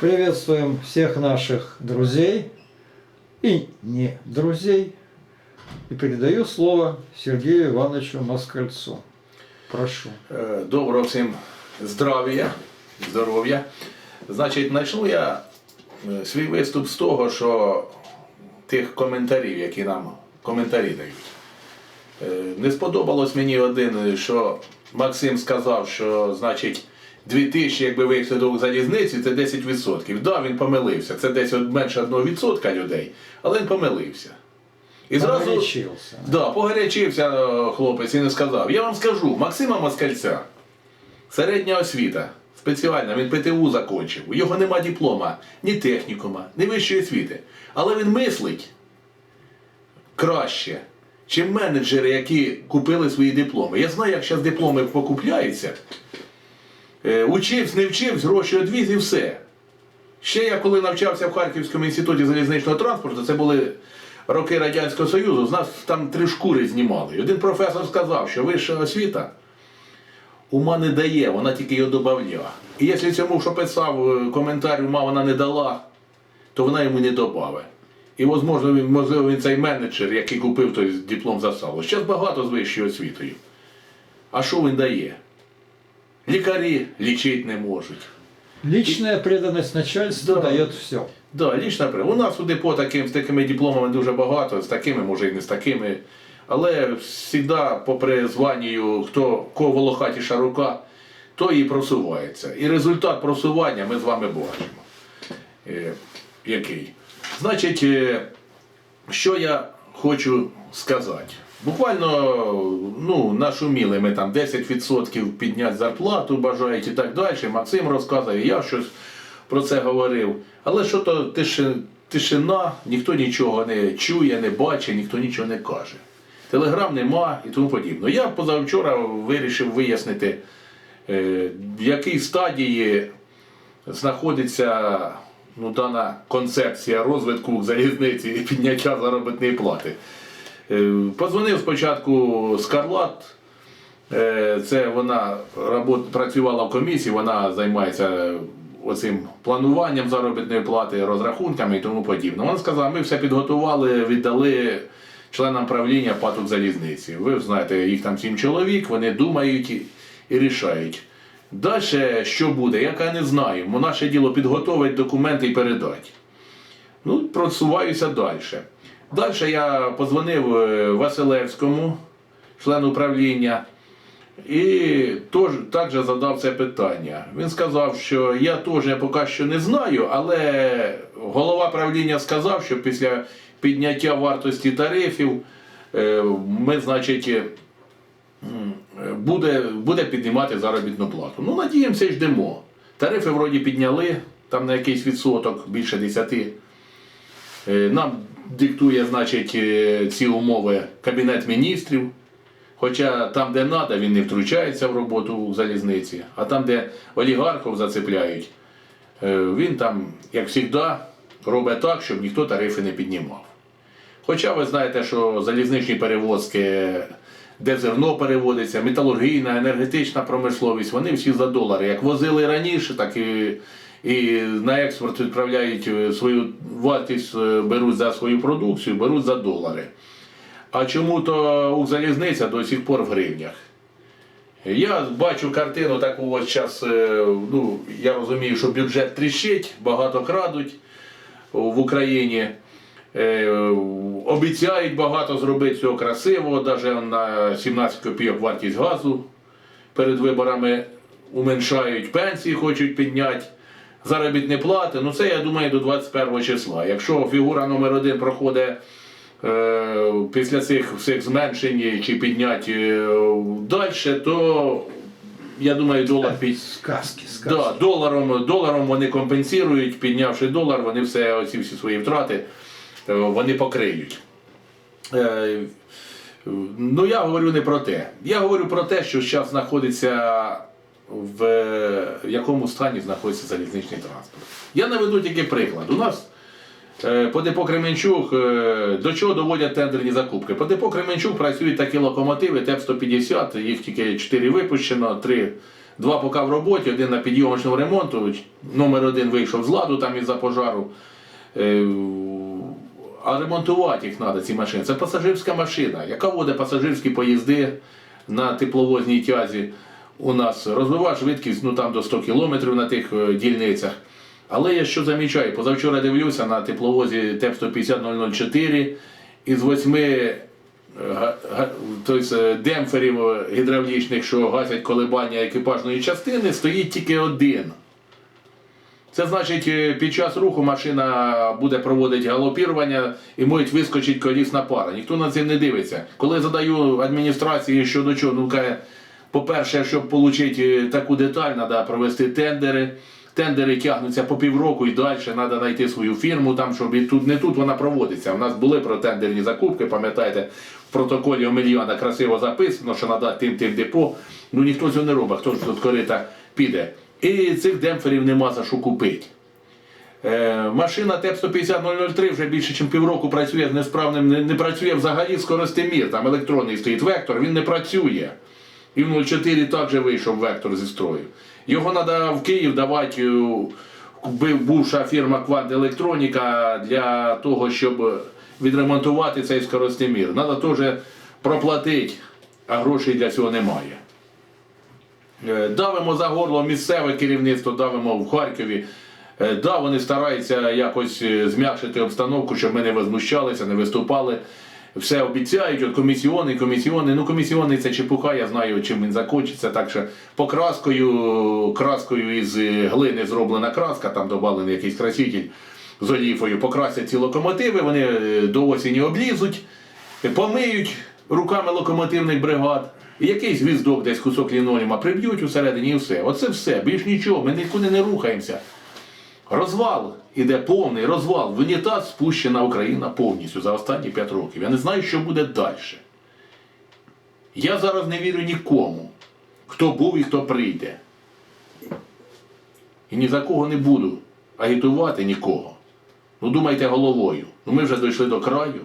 Приветствуем всех наших друзей и не друзей. И передаю слово Сергею Ивановичу Москальцу. Прошу. Е, Доброго всім здрав'я, здоров'я. Значить, почну я е, свій виступ з того, що тих коментарів, які нам коментарі дають. Е, Не сподобалось мені один, що Максим сказав, що значить 2000, якби вийшли до залізниці, це 10%. Так, да, він помилився. Це десь менше 1% людей, але він помилився. І зразу, Погорячился. Да, погарячився е, хлопець і не сказав. Я вам скажу, Максима Москальця, середня освіта, спеціальна, він ПТУ закінчив. У його нема диплома, ні технікума, ні вищої освіти. Але він мислить краще, чим менеджери, які купили свої дипломи. Я знаю, як зараз дипломи покупляються. Е, Учився, не вчився, гроші одвіз і все. Ще я коли навчався в Харківському інституті залізничного транспорту, це були роки Радянського Союзу, з нас там три шкури знімали. І один професор сказав, що вища освіта ума не дає, вона тільки його додає. І якщо цьому, що писав е, коментар, ума вона не дала, то вона йому не додавить. І можливо, він, можливо, він цей менеджер, який купив той диплом за сало. Зараз багато з вищою освітою. А що він дає? Лікарі лічити не можуть. Личная преданность начальству Да. дает все. Да, лічна. У нас у депо таким, з такими дипломами дуже багато, з такими, може і не з такими. Але завжди, попри званню, хто кого волохатіша рука, то і просувається. І результат просування ми з вами бачимо. Е, який? Значить, е, що я хочу сказати? Буквально ну, нашуміли ми там 10% підняти зарплату бажають і так далі. Максим розказує, я щось про це говорив. Але що то тиши- тишина, ніхто нічого не чує, не бачить, ніхто нічого не каже. Телеграм нема і тому подібне. Я позавчора вирішив вияснити, е, в якій стадії знаходиться ну, дана концепція розвитку залізниці і підняття заробітної плати. Е, Позвонив спочатку Скарлат. Е, Це вона робот, працювала в комісії, вона займається оцим плануванням заробітної плати, розрахунками і тому подібне. Вона сказала, ми все підготували, віддали членам правління паток залізниці. Ви знаєте, їх там сім чоловік, вони думають і, і рішають. Далі що буде, яка не знаю. Наше діло підготовити документи і передати. Ну, просуваюся далі. Далі я позвонив е, Василевському, члену управління, і тож, також задав це питання. Він сказав, що я теж поки що не знаю, але голова правління сказав, що після підняття вартості тарифів е, ми, значить, е, буде, буде піднімати заробітну плату. Ну, надіємося, і ждемо. Тарифи вроді підняли, там на якийсь відсоток, більше 10. Е, Нам диктує, значить, е, ці умови Кабінет міністрів. Хоча там, де треба, він не втручається в роботу залізниці, а там, де олігархів зацепляють, е, він там, як завжди, робить так, щоб ніхто тарифи не піднімав. Хоча ви знаєте, що залізничні перевозки, де зерно переводиться, металургійна, енергетична промисловість, вони всі за долари. Як возили раніше, так і, і на експорт відправляють е, свою вартість, е, беруть за свою продукцію, беруть за долари. А чому то Укрзалізниця до сих пор в гривнях? Я бачу картину таку ось зараз, ну, я розумію, що бюджет тріщить, багато крадуть в Україні. Е, Обіцяють багато зробити всього красивого, навіть на 17 копійок вартість газу перед виборами уменшають пенсії, хочуть підняти. Заробітні плати, ну це я думаю до 21 числа. Якщо фігура номер один проходить е, після цих всіх зменшень чи піднять е, далі, то я думаю, долар під, Сказки, сказки. Да, доларом, доларом вони компенсують, піднявши долар, вони все, оці всі свої втрати е, вони покриють. Е, Ну, я говорю не про те. Я говорю про те, що зараз знаходиться в якому стані знаходиться залізничний транспорт. Я наведу тільки приклад. У нас е, по депо Кременчук е, до чого доводять тендерні закупки. По депо Кременчук працюють такі локомотиви ТЕП-150, їх тільки 4 випущено, 3 Два поки в роботі, один на підйомочному ремонту, номер один вийшов з ладу там із-за пожару. Е, А ремонтувати їх треба, ці машини. Це пасажирська машина, яка водить пасажирські поїзди на тепловозній тязі. У нас розвиває швидкість ну, там до 100 км на тих е, дільницях. Але я що замічаю, позавчора дивлюся на тепловозі ТЕП 150 004 із восьми тобто, демпферів гідравлічних, що гасять колебання екіпажної частини, стоїть тільки один. Це значить, під час руху машина буде проводити галопірування і може вискочить колісна пара. Ніхто на це не дивиться. Коли задаю адміністрації щодо чого, ну каже, по-перше, щоб отримати таку деталь, треба провести тендери. Тендери тягнуться по півроку і далі треба знайти свою фірму, там, щоб і тут не тут вона проводиться. У нас були про тендерні закупки, пам'ятаєте, в протоколі Омельяна красиво записано, що надати тим тим депо. Ну ніхто цього не робить, хто ж тут корита піде. І цих демпферів нема за що купити. Е, машина ТЕП 150 003 вже більше, ніж півроку працює з несправним, не, не працює взагалі скоростимір, там електронний стоїть вектор, він не працює. І в 04 також вийшов вектор зі строю. Його треба в Київ давати, е, бувша фірма Квант Електроніка для того, щоб відремонтувати цей скоростимір. Треба теж проплатити, а грошей для цього немає. Е, Давимо за горло місцеве керівництво, давимо в Харкові. Е, Да, вони стараються якось зм'якшити обстановку, щоб ми не возмущалися, не виступали. Все обіцяють, от комісіони, комісіони. Ну, комісіони це чепуха, я знаю, чим він закінчиться. Так що покраскою, краскою із е, глини зроблена краска, там додавлений якийсь краситель з оліфою, покрасять ці локомотиви, вони е, до осені облізуть, помиють руками локомотивних бригад. Якийсь гвіздок, десь кусок лінолеума приб'ють усередині і все. Оце все. Більш нічого, ми нікуди не рухаємося. Розвал іде повний розвал. В спущена Україна повністю за останні 5 років. Я не знаю, що буде далі. Я зараз не вірю нікому, хто був і хто прийде. І ні за кого не буду агітувати нікого. Ну думайте головою. Ну ми вже дійшли до краю.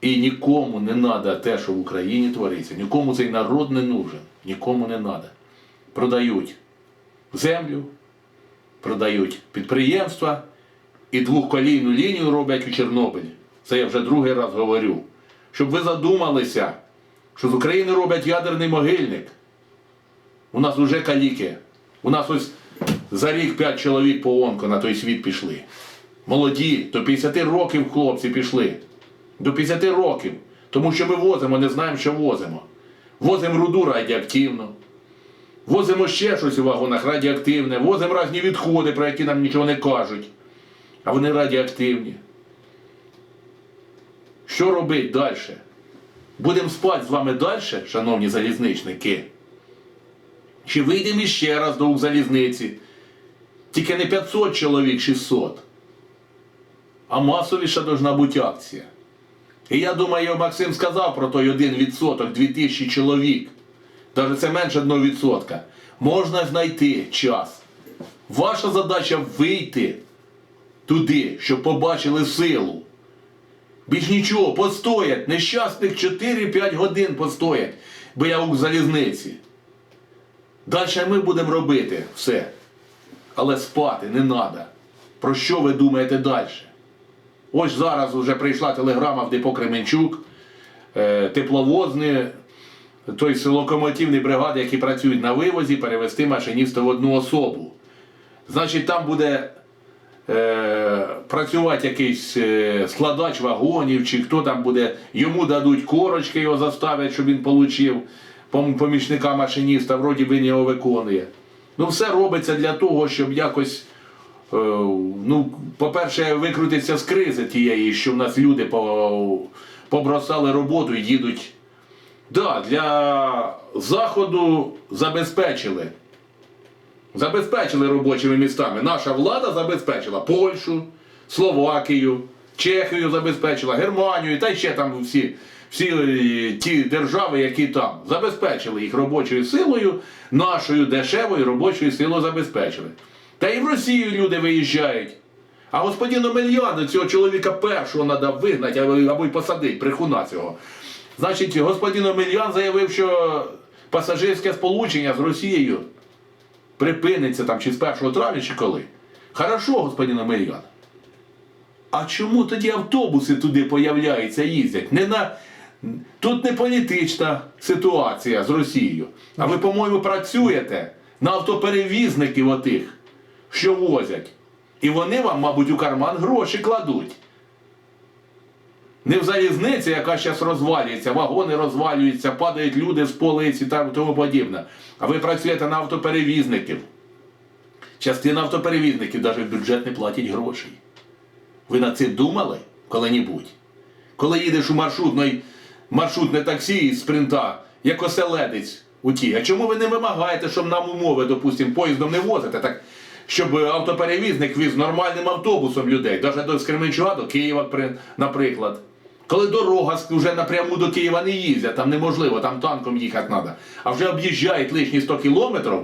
І нікому не треба те, що в Україні твориться. Нікому цей народ не нужен. Нікому не треба. Продають землю, продають підприємства і двохколійну лінію роблять у Чорнобилі. Це я вже другий раз говорю. Щоб ви задумалися, що з України роблять ядерний могильник. У нас вже каліки. У нас ось за рік 5 чоловік по онко на той світ пішли. Молоді, до 50 років хлопці пішли. До 50 років. Тому що ми возимо, не знаємо, що возимо. Возимо руду радіоактивну. Возимо ще щось у вагонах радіоактивне, возимо різні відходи, про які нам нічого не кажуть. А вони радіоактивні. Що робити далі? Будемо спати з вами далі, шановні залізничники? Чи вийдемо іще раз до Укрзалізниці? Тільки не 500 чоловік, 600. А масовіша должна бути акція. І я думаю, Максим сказав про той 1%, 2000 чоловік. Навіть це менше 1%. Можна знайти час. Ваша задача вийти туди, щоб побачили силу. Більш нічого, постоять, нещасних 4-5 годин постоять, бо я у залізниці. Далі ми будемо робити все. Але спати не треба. Про що ви думаєте далі? Ось зараз вже прийшла телеграма в депо Кременчук, е, тепловозні, тобто локомотивні бригади, які працюють на вивозі, перевести машиніста в одну особу. Значить, там буде е, працювати якийсь е, складач вагонів, чи хто там буде, йому дадуть корочки, його заставлять, щоб він отримав помічника машиніста, вроді він його виконує. Ну, все робиться для того, щоб якось. Е, Ну, по-перше, викрутиться з кризи тієї, що в нас люди побросали роботу і їдуть. Да, для заходу забезпечили. Забезпечили робочими містами. Наша влада забезпечила Польщу, Словакію, Чехію забезпечила, Германію та ще там всі, всі е, ті держави, які там забезпечили їх робочою силою, нашою дешевою робочою силою забезпечили. Та і в Росію люди виїжджають. А господину Мельяну, цього чоловіка першого треба вигнати або, й посадити, брехуна цього. Значить, господин Омельян заявив, що пасажирське сполучення з Росією припиниться там чи з 1 травня, чи коли. Хорошо, господин Омельян. А чому тоді автобуси туди появляються, їздять? Не на... Тут не політична ситуація з Росією. А ви, по-моєму, працюєте на автоперевізників отих, що возять. І вони вам, мабуть, у карман гроші кладуть. Не в залізниці, яка зараз розвалюється, вагони розвалюються, падають люди з полиць і тому подібне. А ви працюєте на автоперевізників. Частина автоперевізників навіть в бюджет не платять грошей. Ви над цим думали коли-небудь? Коли їдеш у маршрутний, маршрутне таксі із спринта, як оселедець у ті. А чому ви не вимагаєте, щоб нам умови, допустимо, поїздом не возите, так щоб автоперевізник віз нормальним автобусом людей, навіть до Кременчуга, до Києва, наприклад. Коли дорога вже напряму до Києва не їздять, там неможливо, там танком їхати треба. А вже об'їжджають лишні 100 кілометрів,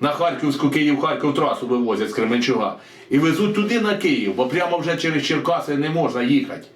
на Харківську Київ-Харків трасу вивозять з Кременчуга. І везуть туди на Київ, бо прямо вже через Черкаси не можна їхати.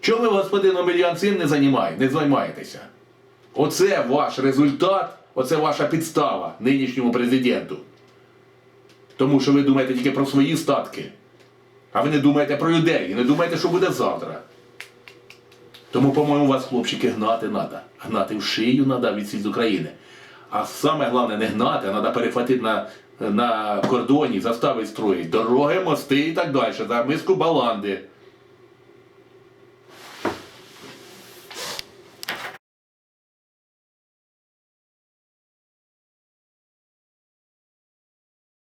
Чому ви, господин Омельян, цим не, займає- не займаєтеся? Оце ваш результат, оце ваша підстава нинішньому президенту. Тому що ви думаєте тільки про свої статки, а ви не думаєте про людей, і не думаєте, що буде завтра. Тому, по-моєму, вас, хлопчики, гнати треба. Гнати в шию треба від з України. А саме головне не гнати, а треба перехватити на, на кордоні, застави строїть дороги, мости і так далі, за миску баланди.